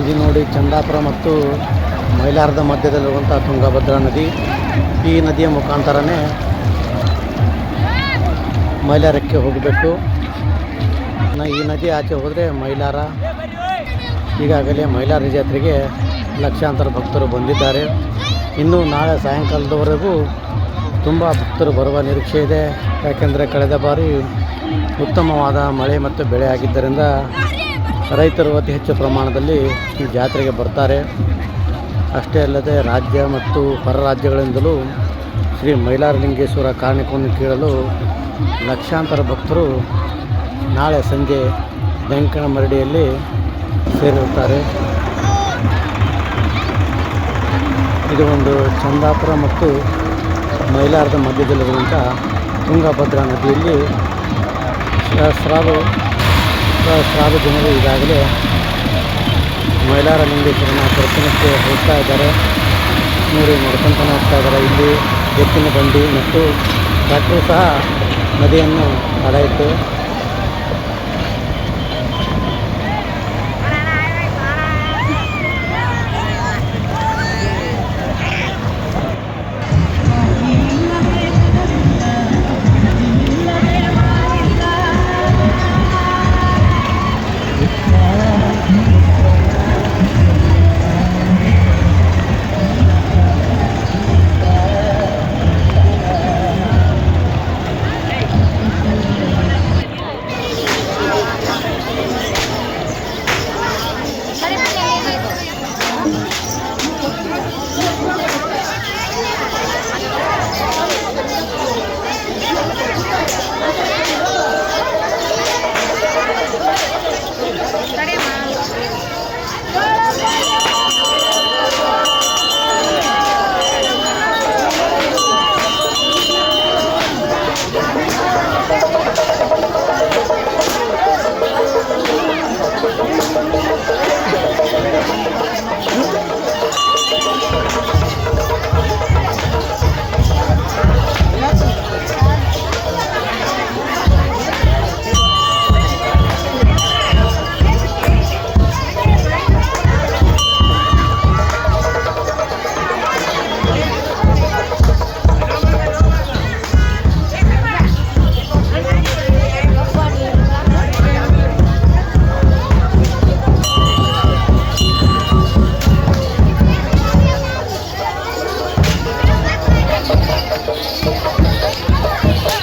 ಇದು ನೋಡಿ ಚಂದಾಪುರ ಮತ್ತು ಮೈಲಾರದ ಮಧ್ಯದಲ್ಲಿರುವಂಥ ತುಂಗಭದ್ರಾ ನದಿ. ಈ ನದಿಯ ಮುಖಾಂತರನೇ ಮೈಲಾರಕ್ಕೆ ಹೋಗಬೇಕು. ಈ ನದಿ ಆಚೆ ಹೋದರೆ ಮೈಲಾರ, ಈಗಾಗಲೇ ಮೈಲಾರ ಜಾತ್ರೆಗೆ ಲಕ್ಷಾಂತರ ಭಕ್ತರು ಬಂದಿದ್ದಾರೆ. ಇನ್ನು ನಾಳೆ ಸಾಯಂಕಾಲದವರೆಗೂ ತುಂಬ ಭಕ್ತರು ಬರುವ ನಿರೀಕ್ಷೆ ಇದೆ. ಯಾಕೆಂದರೆ ಕಳೆದ ಬಾರಿ ಉತ್ತಮವಾದ ಮಳೆ ಮತ್ತು ಬೆಳೆ ಆಗಿದ್ದರಿಂದ ರೈತರು ಅತಿ ಹೆಚ್ಚು ಪ್ರಮಾಣದಲ್ಲಿ ಈ ಜಾತ್ರೆಗೆ ಬರ್ತಾರೆ. ಅಷ್ಟೇ ಅಲ್ಲದೆ ರಾಜ್ಯ ಮತ್ತು ಹೊರ ರಾಜ್ಯಗಳಿಂದಲೂ ಶ್ರೀ ಮೈಲಾರಲಿಂಗೇಶ್ವರ ಕಾಣಿಕೆಯನ್ನು ಕೇಳಲು ಲಕ್ಷಾಂತರ ಭಕ್ತರು ನಾಳೆ ಸಂಜೆ ಬೆಂಕಣ ಮರಡಿಯಲ್ಲಿ ಸೇರಿರುತ್ತಾರೆ. ಇದು ಒಂದು ಚಂದಾಪುರ ಮತ್ತು ಮೈಲಾರದ ಮಧ್ಯದಲ್ಲಿರುವಂಥ ತುಂಗಭದ್ರಾ ನದಿಯಲ್ಲಿ ಸಹಸ್ರಾರು ಸಹಸ್ರಾರು ಜನರು ಈಗಾಗಲೇ ಮೈಲಾರ ಲಿಂಗೇಶ್ವರನ ದರ್ಶನಕ್ಕೆ ಹೋಗ್ತಾ ಇದ್ದಾರೆ. ನೋಡಿ ನಡ್ಕೊಂತಾನೆ ಹೋಗ್ತಾ ಇದ್ದಾರೆ. ಇಲ್ಲಿ ಎತ್ತಿನ ಬಂಡಿ ಮತ್ತು ಟ್ರ್ಯಾಕ್ಟರ್ ಸಹ ನದಿಯನ್ನು ಹರಿಯುತ್ತೆ